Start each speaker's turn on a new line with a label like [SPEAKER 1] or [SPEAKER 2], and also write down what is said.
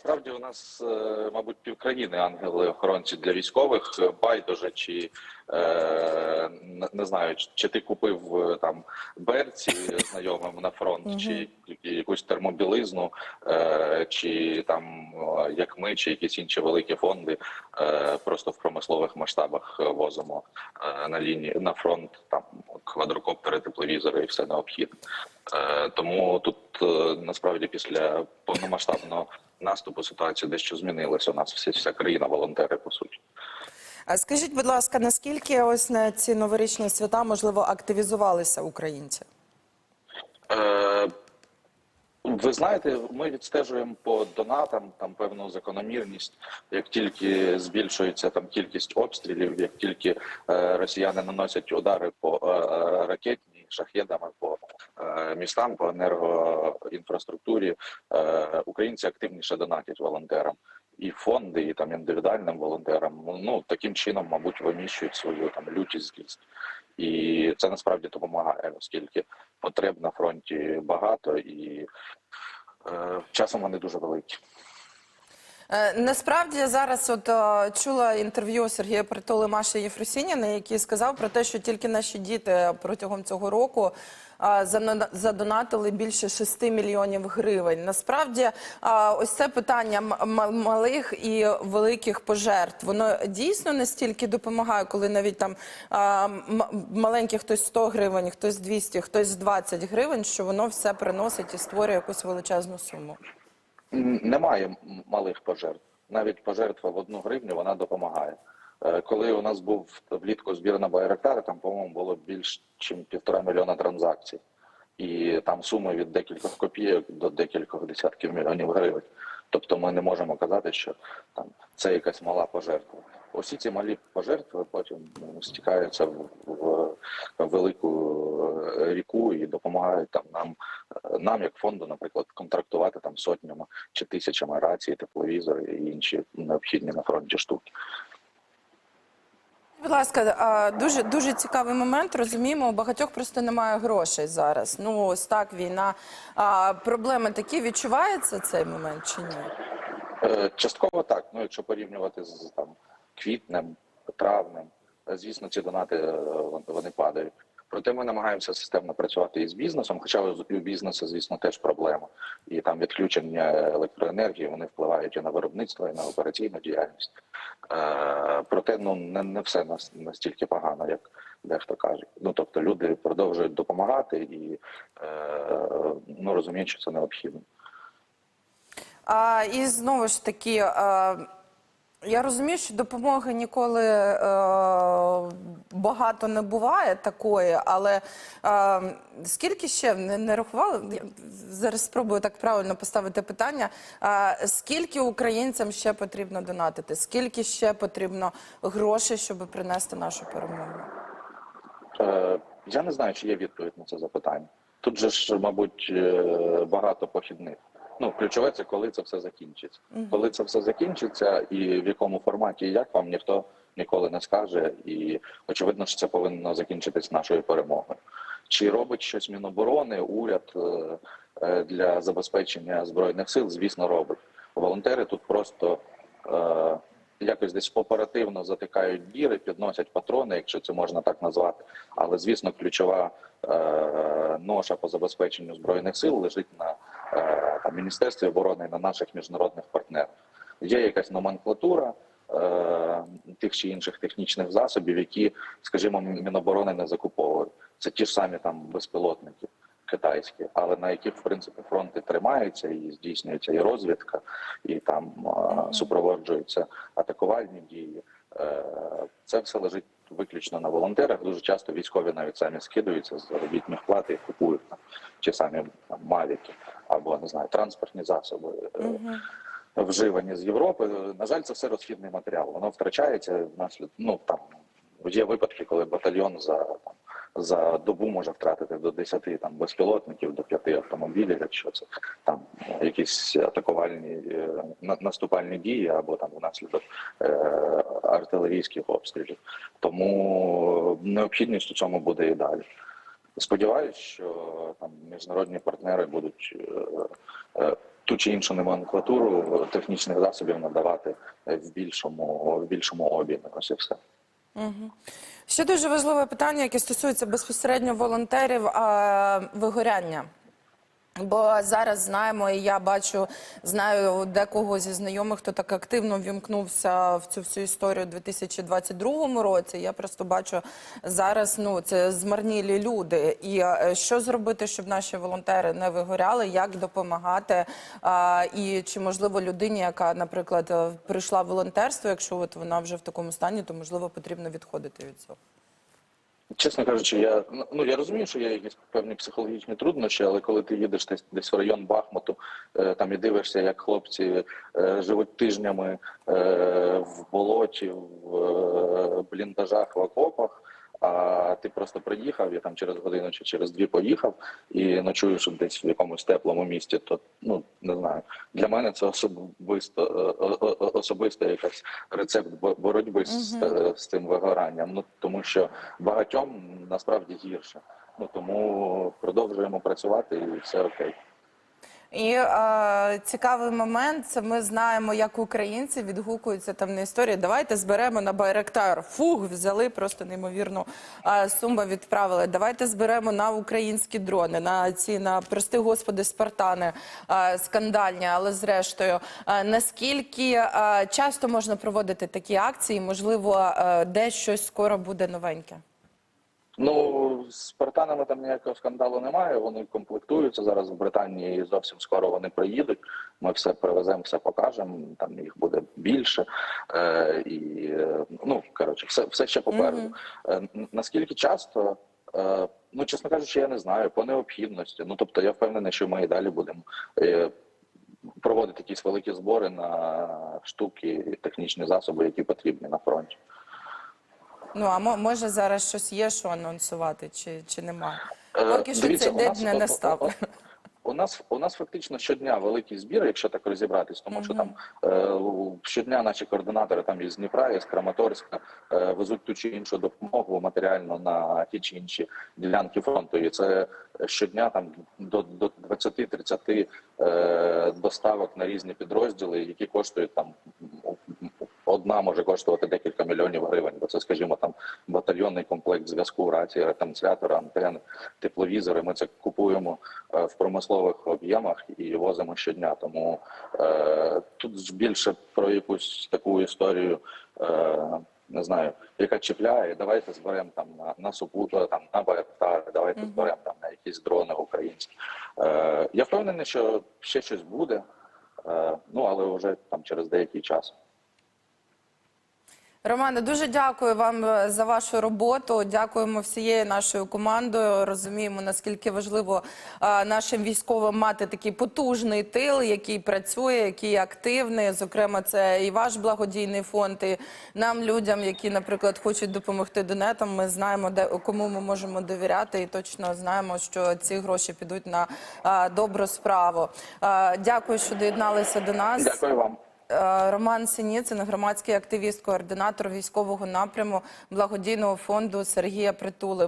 [SPEAKER 1] Справді у нас, е, мабуть, півкраїни ангели-охоронці для військових. Е, Байдуже, чи е, не- знаю, чи- ти купив е, там берці знайомим на фронт, чи якусь термобілизну, е, чи там як ми, чи якісь інші великі фонди, е, просто в промислових масштабах возимо е, на лінії на фронт там квадрокоптери, тепловізори і все необхідне. Е, Тому тут е, насправді після повномасштабного наступу ситуація дещо змінилася. У нас вся, вся країна волонтери по суті.
[SPEAKER 2] А скажіть, будь ласка, наскільки ось на ці новорічні свята можливо активізувалися українці?
[SPEAKER 1] Е, ви знаєте, ми відстежуємо по донатам там певну закономірність. Як тільки збільшується там кількість обстрілів, як тільки е, росіяни наносять удари по е, ракетні шахедами по е, містам, по енергоінфраструктурі, е, українці активніше донатять волонтерам. І фонди, і там індивідуальним волонтерам ну таким чином, мабуть, виміщують свою там лютість злість. І це насправді допомагає, оскільки потреб на фронті багато і е, часом вони дуже великі.
[SPEAKER 2] Е, Насправді зараз от е, чула інтерв'ю Сергія Притули Маші Єфросініна, який сказав про те, що тільки наші діти протягом цього року е, задонатили більше 6 мільйонів гривень. Насправді, ось це питання малих і великих пожертв, воно дійсно настільки допомагає, коли навіть там маленький хтось 100 гривень, хтось 200, хтось 20 гривень, що воно все приносить і створює якусь величезну суму.
[SPEAKER 1] Немає малих пожертв. Навіть пожертва в одну гривню вона допомагає. Е, Коли у нас був влітку збір на Байрактари, там, по-моєму, було більш ніж півтора мільйона транзакцій. І там суми від декількох копійок до декількох десятків мільйонів гривень. Тобто ми не можемо казати, що там це якась мала пожертва. Усі ці малі пожертви потім ну, стікаються в, в велику е, ріку і допомагають там нам, е, нам, як фонду, наприклад, контрактувати там сотнями чи тисячами рацій, тепловізори і інші необхідні на фронті штуки.
[SPEAKER 2] Будь ласка, дуже дуже цікавий момент. Розуміємо, у багатьох просто немає грошей зараз. Ну ось так війна. А проблеми такі відчувається цей момент чи ні?
[SPEAKER 1] Е, Частково так. Ну, якщо порівнювати з там квітнем, травнем, е, звісно, ці донати е, вони падають. Проте ми намагаємося системно працювати і з бізнесом, хоча у бізнесу, звісно, теж проблема. І там відключення електроенергії вони впливають і на виробництво, і на операційну діяльність. Е, проте ну не, не все нас настільки погано, як дехто каже. Ну тобто люди продовжують допомагати і е, ну розуміють, що це необхідно.
[SPEAKER 2] А, і знову ж таки, а, я розумію, що допомоги ніколи е, багато не буває такої, але е, скільки ще не, не рахували? Я зараз спробую так правильно поставити питання. А, скільки українцям ще потрібно донатити? Скільки ще потрібно грошей, щоб принести нашу перемогу?
[SPEAKER 1] Е, Я не знаю, чи є відповідь на це запитання. Тут же ж, мабуть, е, багато похідних. Ну, ключове це коли це все закінчиться. Коли це все закінчиться, і в якому форматі і як вам ніхто ніколи не скаже. І очевидно, що це повинно закінчитись нашою перемогою. Чи робить щось Міноборони, уряд е, е, для забезпечення збройних сил? Звісно, робить. Волонтери тут просто е, якось десь оперативно затикають діри, підносять патрони, якщо це можна так назвати. Але звісно, ключова е, ноша по забезпеченню збройних сил лежить на там, міністерстві оборони і на наших міжнародних партнерах. Є якась номенклатура е, тих чи інших технічних засобів, які, скажімо, Міноборони не закуповує. Це ті ж самі там безпілотники китайські, але на яких в принципі фронти тримаються і здійснюється і розвідка, і там е, супроводжуються атакувальні дії. Е, Це все лежить виключно на волонтерах. Дуже часто військові навіть самі скидуються з заробітних плат і купують там ті самі там, мавіки або не знаю транспортні засоби. е, Вживані з Європи. На жаль, це все розхідний матеріал. Воно втрачається внаслідок. Ну там є випадки, коли батальйон за там за добу може втратити до 10 там безпілотників, до 5 автомобілів, якщо це там якісь атакувальні е, наступальні дії або там внаслідок е, артилерійських обстрілів. Тому необхідність у цьому буде і далі. Сподіваюсь, що там міжнародні партнери будуть е, е, ту чи іншу номенклатуру технічних засобів надавати в більшому в більшому об'ємі. Ось і все.
[SPEAKER 2] Ще дуже важливе питання, яке стосується безпосередньо волонтерів а, вигоряння. Бо зараз знаємо, і я бачу, знаю декого зі знайомих, хто так активно вімкнувся в цю всю історію у 2022 році. Я просто бачу зараз, ну це змарнілі люди. І е, що зробити, щоб наші волонтери не вигоряли, як допомагати? А, і чи можливо людині, яка, наприклад, е, прийшла в волонтерство, якщо от вона вже в такому стані, то можливо потрібно відходити від цього.
[SPEAKER 1] Чесно кажучи, я ну я розумію, що є якісь певні психологічні труднощі, але коли ти їдеш десь, десь в район Бахмуту, е, там і дивишся, як хлопці е, живуть тижнями е, в болоті, в бліндажах, в окопах. А ти просто приїхав і там через годину чи через дві поїхав і ночуєш десь в якомусь теплому місті, то ну не знаю. Для мене це особисто е, особисто якась рецепт бо- боротьби з, е, з цим вигоранням. Ну тому що багатьом насправді гірше. Ну тому продовжуємо працювати і все окей.
[SPEAKER 2] І е, цікавий момент. Це ми знаємо, як українці відгукуються там на історії. Давайте зберемо на Байректар. Фух, взяли просто неймовірну е, суму, відправили. Давайте зберемо на українські дрони, на ці на прости господи, спартани е, скандальні, але зрештою, е, наскільки е, часто можна проводити такі акції? Можливо, е, десь щось скоро буде новеньке.
[SPEAKER 1] Ну з спартанами там ніякого скандалу немає. Вони комплектуються зараз в Британії. і Зовсім скоро вони приїдуть. Ми все привеземо, все покажемо. Там їх буде більше. Е, і е, ну коротше, все, все ще попереду. Е, наскільки часто? Е, ну, чесно кажучи, я не знаю по необхідності. Ну тобто, я впевнений, що ми і далі будемо. Е, Проводити якісь великі збори на штуки і технічні засоби, які потрібні на фронті.
[SPEAKER 2] Ну а мо- може зараз щось є, що анонсувати, чи, чи немає?
[SPEAKER 1] Е,
[SPEAKER 2] Поки що
[SPEAKER 1] дивіться,
[SPEAKER 2] цей день
[SPEAKER 1] нас-
[SPEAKER 2] не настав.
[SPEAKER 1] У нас у нас фактично щодня великий збір, якщо так розібратись, тому що там е, щодня наші координатори там із Дніпра, із Краматорська е, везуть ту чи іншу допомогу матеріально на ті чи інші ділянки фронту. І це щодня там до, до 20-30 е, доставок на різні підрозділи, які коштують там одна може коштувати декілька мільйонів гривень, бо це, скажімо, там батальйонний комплект зв'язку, рації, ретранслятори, антени, тепловізори. Ми це купуємо е, в промислових об'ємах і возимо щодня. Тому е, тут більше про якусь таку історію. Е, не знаю, яка чіпляє. Давайте зберемо там на, на супуту, там на Байрактар, давайте зберемо там на якісь дрони українські. Е, я впевнений, що ще щось буде, е, ну але вже там через деякий час.
[SPEAKER 2] Романе, дуже дякую вам е, за вашу роботу. Дякуємо всією нашою командою. Розуміємо, наскільки важливо е, нашим військовим мати такий потужний тил, який працює, який активний. Зокрема, це і ваш благодійний фонд, і нам, людям, які, наприклад, хочуть допомогти донетам. Ми знаємо, де кому ми можемо довіряти, і точно знаємо, що ці гроші підуть на е, добру справу. Дякую, що доєдналися до нас.
[SPEAKER 1] Дякую вам.
[SPEAKER 2] Е, Роман Синіцин, громадський активіст, координатор військового напряму благодійного фонду Сергія Притули.